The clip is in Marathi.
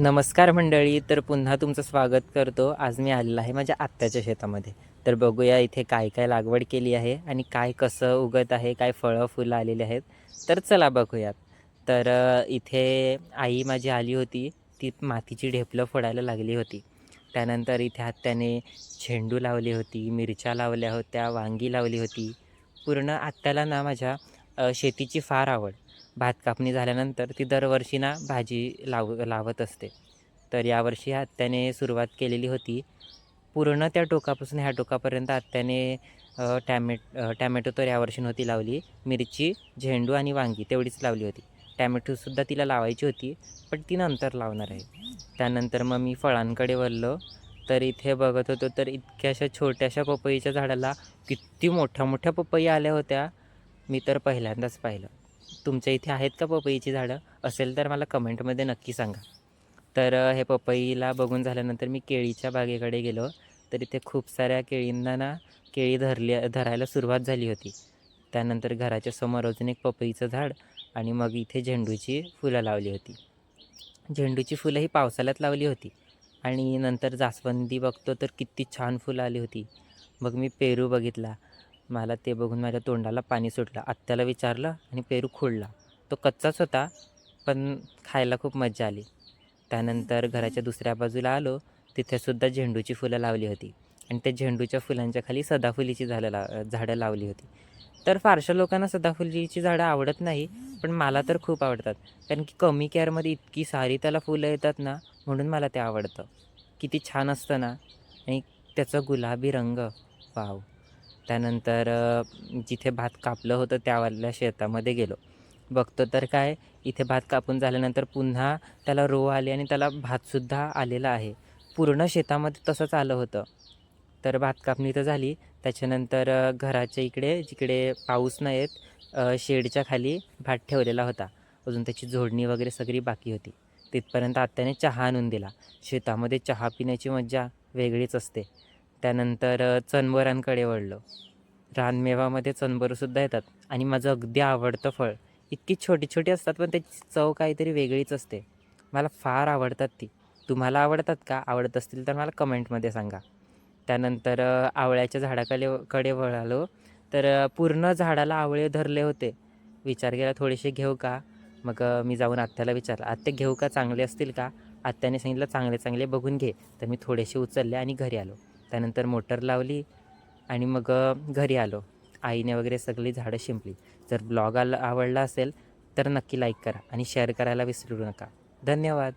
नमस्कार मंडळी तर पुन्हा तुमचं स्वागत करतो. आज मी आलेलो आहे माझ्या आत्याच्या शेतामध्ये. तर बघूया इथे काय काय लागवड केली आहे आणि काय कसं उगत आहे काय फळं फुलं आलेली आहेत. तर चला बघूयात. तर इथे आई माझी आली होती. ती मातीची ढेपलं फोडायला लागली होती. त्यानंतर इथे आत्याने झेंडू लावली होती मिरच्या लावल्या होत्या वांगी लावली होती. पूर्ण आत्याला ना माझ्या शेतीची फार आवड. भात कापणी झाल्यानंतर ती दरवर्षी ना भाजी लाव लावत असते. तर यावर्षी आत्याने सुरुवात केलेली होती. पूर्ण त्या टोकापासून ह्या टोकापर्यंत आत्याने टॅमेट टॅमॅटो तर यावर्षी नव्हती लावली. मिरची झेंडू आणि वांगी तेवढीच लावली होती. टॅमॅटोसुद्धा तिला लावायची होती पण ती नंतर लावणार आहे. त्यानंतर मग मी फळांकडे वळलो. तर इथे बघत होतो तर इतक्याशा छोट्याशा पपईच्या झाडाला किती मोठ्या मोठ्या पपई आल्या होत्या. मी तर पहिल्यांदाच पाहिलं. तुमच्या इथे आहेत का पपईची झाडं? असेल तर मला कमेंटमध्ये नक्की सांगा. तर हे पपईला बघून झाल्यानंतर मी केळीच्या बागेकडे गेलो. तर इथे खूप साऱ्या केळींना ना केळी धरली धरायला सुरुवात झाली होती. त्यानंतर घराच्या समोर अजून एक पपईचं झाड आणि मग इथे झेंडूची फुलं लावली होती. झेंडूची फुलं ही पावसाळ्यात लावली होती. आणि नंतर जास्वंदी बघतो तर किती छान फुलं आली होती. मग मी पेरू बघितला. मला ते बघून माझ्या तोंडाला पाणी सुटलं. आत्याला विचारलं आणि पेरू खोडला. तो कच्चाच होता पण खायला खूप मजा आली. त्यानंतर घराच्या दुसऱ्या बाजूला आलो. तिथेसुद्धा झेंडूची फुलं लावली होती आणि त्या झेंडूच्या फुलांच्या खाली सदाफुलीची झाडं ला झाडं लावली होती. तर फारशा लोकांना सदाफुलीची झाडं आवडत नाही पण मला तर खूप आवडतात. कारण की कमी केअरमध्ये इतकी सारी त्याला फुलं येतात ना म्हणून मला ते आवडतं. किती छान असतं ना. आणि त्याचा गुलाबी रंग वाव. त्यानंतर जिथे भात कापलं होतं त्यावाल्या शेतामध्ये गेलो. बघतो तर काय इथे भात कापून झाल्यानंतर पुन्हा त्याला रो आली आणि त्याला भातसुद्धा आलेला आहे. पूर्ण शेतामध्ये तसंच आलं होतं. तर भात कापणी तर झाली. त्याच्यानंतर घराच्या इकडे जिकडे पाऊस नाही येत शेडच्या खाली भात ठेवलेला होता. अजून त्याची जोडणी वगैरे सगळी बाकी होती. तिथपर्यंत आत्याने चहा आणून दिला. शेतामध्ये चहा पिण्याची मज्जा वेगळीच असते. त्यानंतर चनबरांकडे चणबरांकडे वळलो. रानमेवामध्ये चणबरंसुद्धा येतात आणि माझं अगदी आवडतं फळ. इतकी छोटी छोटी असतात पण त्याची चव काहीतरी वेगळीच असते. मला फार आवडतात ती. तुम्हाला आवडतात का? आवडत असतील तर मला कमेंटमध्ये सांगा. त्यानंतर आवळ्याच्या झाडाकडे कडे वळालो. तर पूर्ण झाडाला आवळे धरले होते. विचार केला थोडेसे घेऊ का? मग मी जाऊन आत्याला विचारलं आत्या घेऊ का? चांगले असतील का? आत्याने सांगितलं चांगले चांगले बघून घे. तर मी थोडेसे उचलले आणि घरी आलो. त्यानंतर मोटर लावली आणि मग घरी आलो. आईने वगैरे सगळी झाडं शिंपली. जर ब्लॉग आला आवडला असेल तर नक्की लाईक करा आणि शेअर करायला विसरू नका. धन्यवाद.